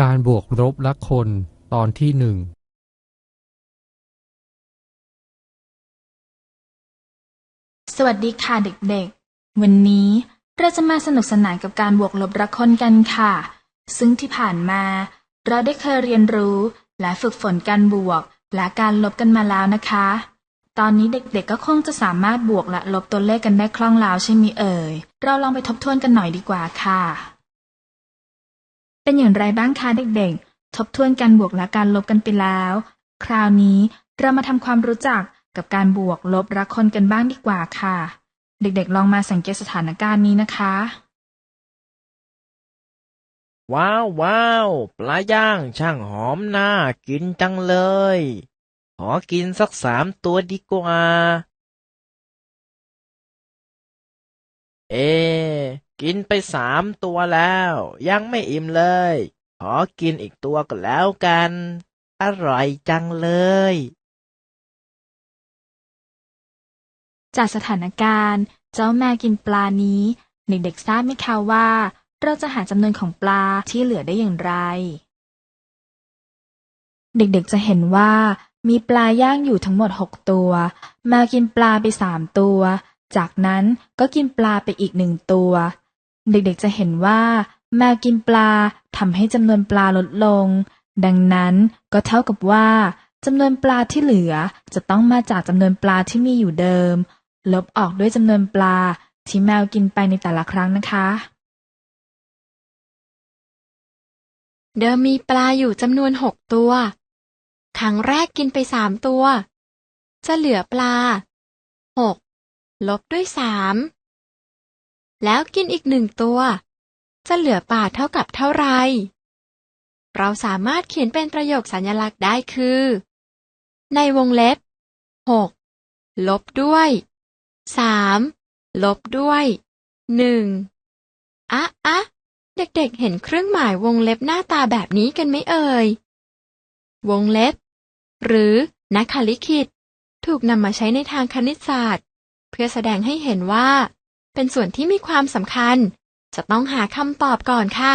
การบวกลบลักคน ตอนที่หนึ่งสวัสดีค่ะเด็กๆ วันนี้เราจะมาสนุกสนานกับการบวกลบรักคนกันค่ะ ซึ่งที่ผ่านมา เราได้เคยเรียนรู้และฝึกฝนการบวกและการลบกันมาแล้วนะคะ ตอนนี้เด็กๆก็คงจะสามารถบวกและลบตัวเลขกันได้คล่องแล้วใช่ไหมเอ่ย เราลองไปทบทวนกันหน่อยดีกว่าค่ะ เป็นอย่างไรบ้างคะเด็กๆ ทบทวนการบวกและการลบกันไปแล้ว คราวนี้เรามาทำความรู้จักกับการบวกลบรักคนกันบ้างดีกว่าค่ะ เด็กๆ ลองมาสังเกตสถานการณ์นี้นะคะ ว้าวว้าวปลาย่างช่างหอมน่ากินจังเลย ขอกินสักสามตัวดีกว่า เอะ กินไปสามตัวแล้ว ยังไม่อิ่มเลย ขอกินอีกตัวก็แล้วกัน อร่อยจังเลย จากสถานการณ์ เจ้าแม่กินปลานี้เด็กๆทราบไหมคะว่า เราจะหาจำนวนของปลาที่เหลือได้อย่างไร เด็กๆจะเห็นว่ามีปลาย่างอยู่ทั้งหมด6ตัว แมวกินปลาไป3ตัว จากนั้นก็กินปลาไปอีกหนึ่งตัว เด็กๆจะเห็นว่า แมวกินปลาทำให้จำนวนปลาลดลง ดังนั้นก็เท่ากับว่าจำนวนปลาที่เหลือจะต้องมาจากจำนวนปลาที่มีอยู่เดิม ลบออกด้วยจำนวนปลาที่แมวกินไปในแต่ละครั้งนะคะ เดิมมีปลาอยู่จำนวนหกตัว ครั้งแรกกินไปสามตัว จะเหลือปลาหกลบด้วยสาม แล้วกินอีกหนึ่งตัว จะเหลือปลาเท่ากับเท่าไร เราสามารถเขียนเป็นประโยคสัญลักษณ์ได้คือ ในวงเล็บหกลบด้วยสามลบด้วยหนึ่งอะอะเด็กๆเห็นเครื่องหมายวงเล็บหน้าตาแบบนี้กันไหมเอ่ย วงเล็บ หรือนักคลิกิต ถูกนำมาใช้ในทางคณิตศาสตร์ เพื่อแสดงให้เห็นว่า เป็นส่วนที่มีความสำคัญ จะต้องหาคำตอบก่อนค่ะ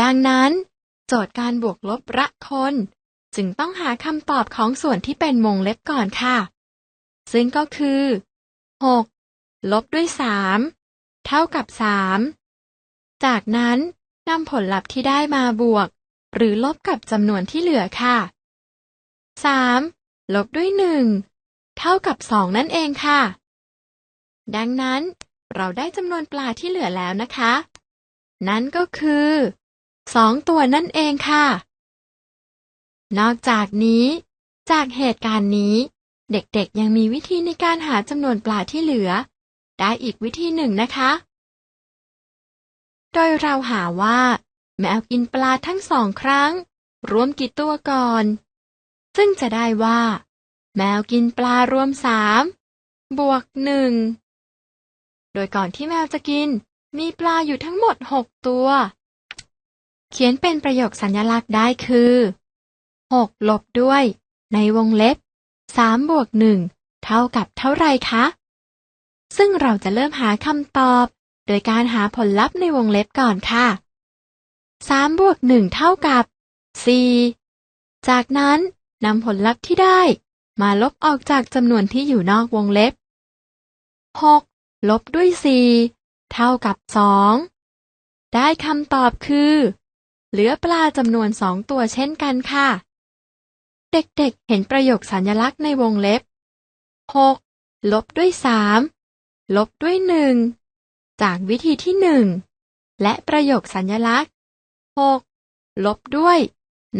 ดังนั้น โจทย์การบวกลบระคน จึงต้องหาคำตอบของส่วนที่เป็นวงเล็บก่อนค่ะ ซึ่งก็คือ 6 ลบด้วย 3 เท่ากับ 3 จากนั้นนำผลลัพธ์ที่ได้มาบวก หรือลบกับจำนวนที่เหลือค่ะ 3. ลบด้วย 1 เท่ากับ 2 นั่นเองค่ะ ดังนั้นเราได้จำนวนปลาที่เหลือแล้วนะคะ นั่นก็คือ2ตัวนั่นเองค่ะ นอกจากนี้ จากเหตุการณ์นี้ เด็กๆยังมีวิธีในการหาจำนวนปลาที่เหลือ ได้อีกวิธีหนึ่งนะคะ โดยเราหาว่า แมวกินปลาทั้งสองครั้ง รวมกี่ตัวก่อน ซึ่งจะได้ว่า แมวกินปลารวมสามบวกหนึ่ง ดยก่อนที่แมวจะกิน มีปลาอยู่ทั้งหมดหกตัว เขียนเป็นประโยคสัญลักษณ์ได้คือหกลบด้วย ในวงเล็บสามบวกหนึ่งเท่ากับเท่าไรคะ ซึ่งเราจะเริ่มหาคำตอบ โดยการหาผลลัพธ์ในวงเล็บก่อนค่ะ3บวก1เท่ากับ4จากนั้นนำผลลัพธ์ที่ได้ มาลบออกจากจำนวนที่อยู่นอกวงเล็บ6 ลบด้วย4เท่ากับ2ได้คำตอบคือ เหลือปลาจำนวนสองตัวเช่นกันค่ะ เด็กๆเห็นประโยคสัญลักษณ์ในวงเล็บ 6 ลบด้วย 3 ลบด้วย 1 จากวิธีที่ 1 และประโยคสัญลักษณ์ 6 ลบด้วย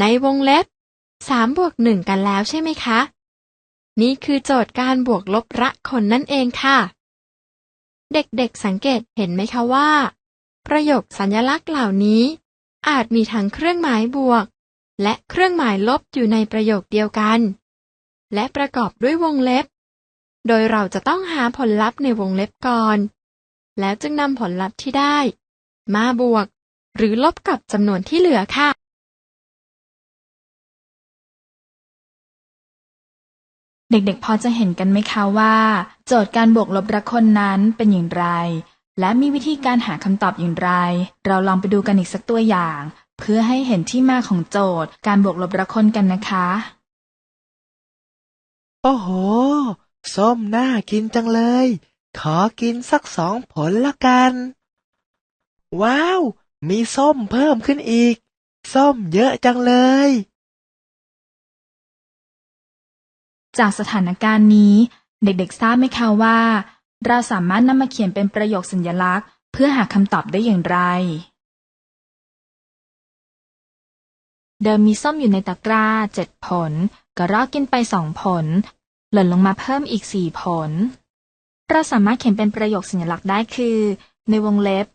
ในวงเล็บ 3 บวก 1 กันแล้วใช่ไหมคะ นี่คือโจทย์การบวกลบระคนนั่นเองค่ะ เด็กๆสังเกตเห็นไหมคะว่า ประโยคสัญลักษณ์เหล่านี้ อาจมีทั้งเครื่องหมายบวก และเครื่องหมายลบอยู่ในประโยคเดียวกัน และประกอบด้วยวงเล็บ โดยเราจะต้องหาผลลัพธ์ในวงเล็บก่อน แล้วจึงนำผลลัพธ์ที่ได้ มาบวก หรือลบกับจำนวนที่เหลือค่ะ เด็กๆ พอจะเห็นกันไหมคะว่า โจทย์การบวกลบรักคนนั้นเป็นอย่างไร และมีวิธีการหาคำตอบอย่างไร เราลองไปดูกันอีกสักตัวอย่าง เพื่อให้เห็นที่มาของโจทย์การบวกลบละคนกันนะคะ โอ้โห ส้มน่ากินจังเลย ขอกินสักสองผลละกัน ว้าว มีส้มเพิ่มขึ้นอีก ส้มเยอะจังเลย จากสถานการณ์นี้ เด็กๆทราบไหมคะว่า เราสามารถนำมาเขียนเป็นประโยคสัญลักษณ์ เพื่อหาคำตอบได้อย่างไร เดิมมีส้มอยู่ในตะกร้าเจ็ดผล กระรอกกินไปสองผล หล่นลงมาเพิ่มอีกสี่ผล เราสามารถเขียนเป็นประโยคสัญลักษณ์ได้คือ ในวงเล็บ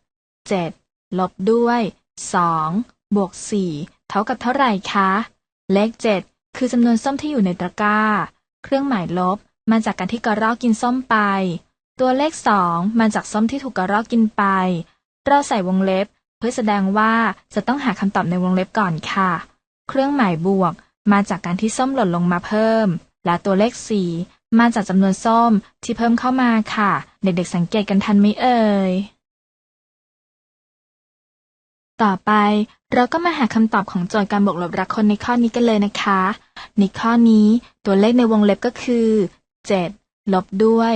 เจ็ดลบด้วยสองบวกสี่เท่ากับเท่าไหร่คะ เลขเจ็ดคือจำนวนส้มที่อยู่ในตะกร้า เครื่องหมายลบ มาจากการที่กระรอกกินส้มไป ตัวเลขสองมาจากส้มที่ถูกกระรอกกินไป เราใส่วงเล็บ เพื่อแสดงว่าจะต้องหาคำตอบในวงเล็บก่อนค่ะ เครื่องหมายบวก มาจากการที่ส้มหล่นลงมาเพิ่ม และตัวเลขสี่มาจากจำนวนส้มที่เพิ่มเข้ามาค่ะ เด็กๆสังเกตกันทันไหมเอ่ย ต่อไปเราก็มาหาคำตอบของโจทย์การบวกลบรักคนในข้อนี้กันเลยนะคะ ในข้อนี้ตัวเลขในวงเล็บก็คือ 7 ลบด้วย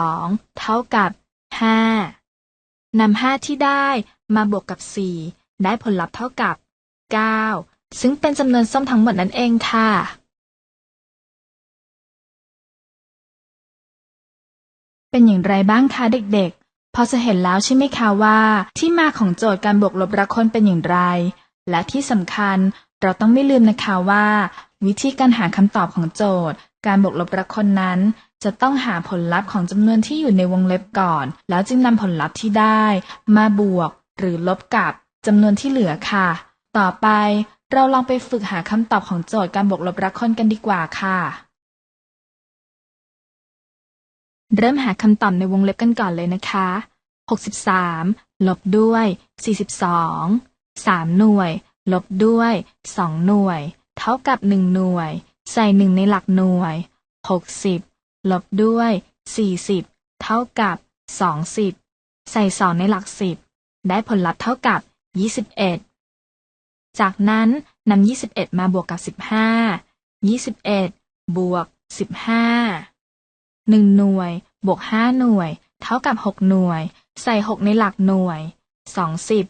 2 เท่ากับ 5นำ5ที่ได้มาบวกกับ 4 ได้ผลลัพธ์เท่ากับ 9 ซึ่งเป็นจำนวนส้มทั้งหมดนั่นเองค่ะเป็นอย่างไรบ้างคะเด็กๆ พอจะเห็นแล้วใช่ไหมคะว่า ที่มาของโจทย์การบวกลบรักคนเป็นอย่างไร และที่สำคัญเราต้องไม่ลืมนะคะว่า วิธีการหาคำตอบของโจทย์ การบวกลบรักคนนั้น จะต้องหาผลลัพธ์ของจำนวนที่อยู่ในวงเล็บก่อน แล้วจึงนำผลลัพธ์ที่ได้ มาบวก หรือลบกับจำนวนที่เหลือค่ะ ต่อไปเราลองไปฝึกหาคำตอบของโจทย์การบวกลบรักคนกันดีกว่าค่ะ เริ่มหาคำตอบในวงเล็บกันก่อนเลยนะคะ 63 ลบด้วย 42 3 หน่วย ลบด้วย 2 หน่วย เท่ากับ 1 หน่วย ใส่ 1 ในหลักหน่วย 60 ลบด้วย 40 เท่ากับ 20 ใส่ 2 ในหลัก 10 ได้ผลลัพธ์เท่ากับ 21 จากนั้นนำ21 มาบวกกับ 15 21 บวก 15 หนึ่งหน่วย บวกห้าหน่วย เท่ากับหกหน่วย ใส่หกในหลักหน่วยสองสิบ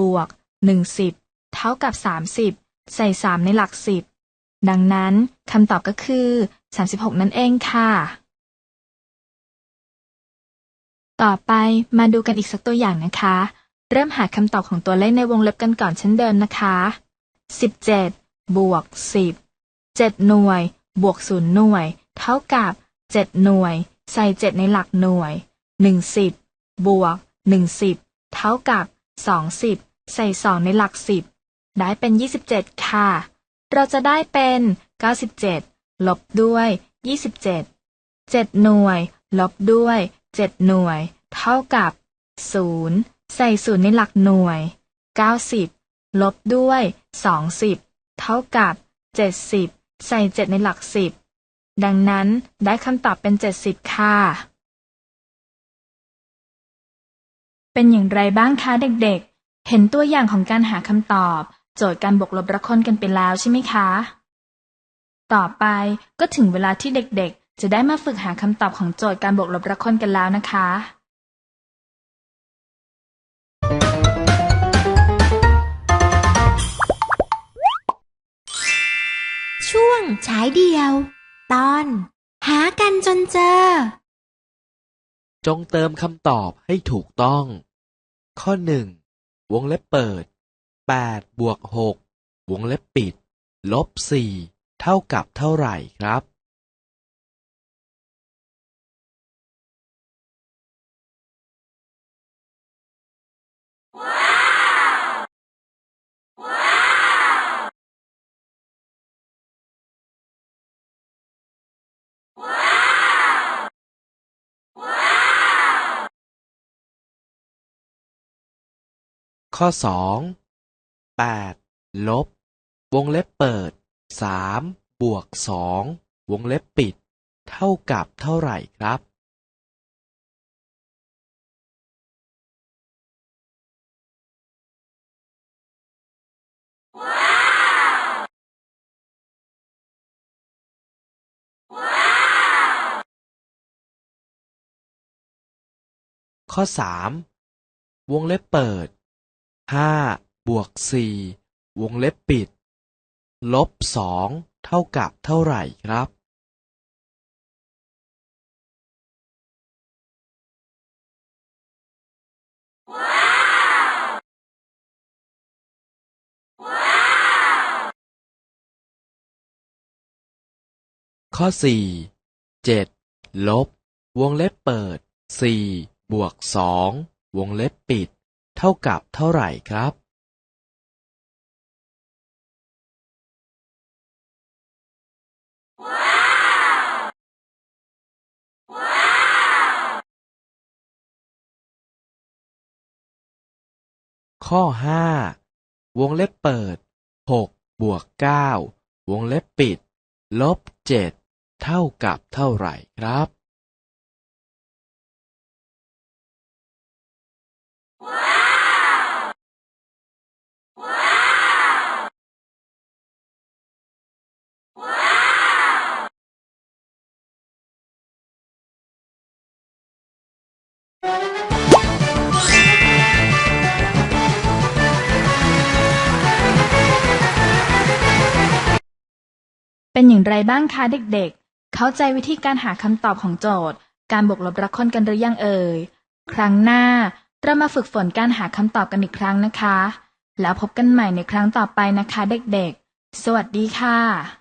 บวกหนึ่งสิบเท่ากับสามสิบใส่สามในหลักสิบดังนั้นคำตอบก็คือสามสิบหกนั่นเองค่ะ ต่อไปมาดูกันอีกสักตัวอย่างนะคะ เริ่มหาคำตอบของตัวเลขในวงเล็บกันก่อนเช่นเดิมนะคะสิบเจ็ดบวกสิบเจ็ดหน่วย บวกศูนย์หน่วย เท่ากับ เจ็ดหน่วย ใส่เจ็ดในหลักหน่วยหนึ่งสิบบวกหนึ่งสิบเท่ากับสองสิบใส่สองในหลักสิบได้เป็นยี่สิบเจ็ดค่ะ เราจะได้เป็นเก้าสิบเจ็ดลบด้วยยี่สิบเจ็ดเจ็ดหน่วย ลบด้วยเจ็ดหน่วย เท่ากับศูนย์ใส่ศูนย์ในหลักหน่วยเก้าสิบลบด้วยสองสิบเท่ากับเจ็ดสิบใส่เจ็ดในหลักสิบ ดังนั้นได้คำตอบเป็น 70 ค่ะ เป็นอย่างไรบ้างคะเด็กๆ เห็นตัวอย่างของการหาคำตอบ โจทย์การบวกลบละคนกันไปแล้วใช่ไหมคะ ต่อไปก็ถึงเวลาที่เด็กๆ จะได้มาฝึกหาคำตอบของโจทย์การบวกลบละคนกันแล้วนะคะช่วงฉายเดียว ตอน หากันจนเจอ จงเติมคำตอบให้ถูกต้อง ข้อหนึ่งวงเล็บเปิดแปดบวกหกวงเล็บปิด ลบสี่เท่ากับเท่าไหร่ครับ ข้อสองแปดลบ วงเล็บเปิดสามบวกสองวงเล็บปิด เท่ากับเท่าไหร่ครับ ข้อสามวงเล็บเปิด ห้าบวกสี่วงเล็บปิด ลบสองเท่ากับเท่าไหร่ครับ ข้อสี่เจ็ดลบ วงเล็บเปิดสี่บวกสองวงเล็บปิด เท่ากับเท่าไหร่ครับข้อห้าวงเล็บเปิดหกบวกเก้าวงเล็บปิด ลบเจ็ดเท่ากับเท่าไหร่ครับ เป็นอย่างไรบ้างคะเด็กๆ เข้าใจวิธีการหาคำตอบของโจทย์ การบวกลบรักคนกันหรือยังเอ่ย ครั้งหน้าเรามาฝึกฝนการหาคำตอบกันอีกครั้งนะคะ แล้วพบกันใหม่ในครั้งต่อไปนะคะเด็กๆ สวัสดีค่ะ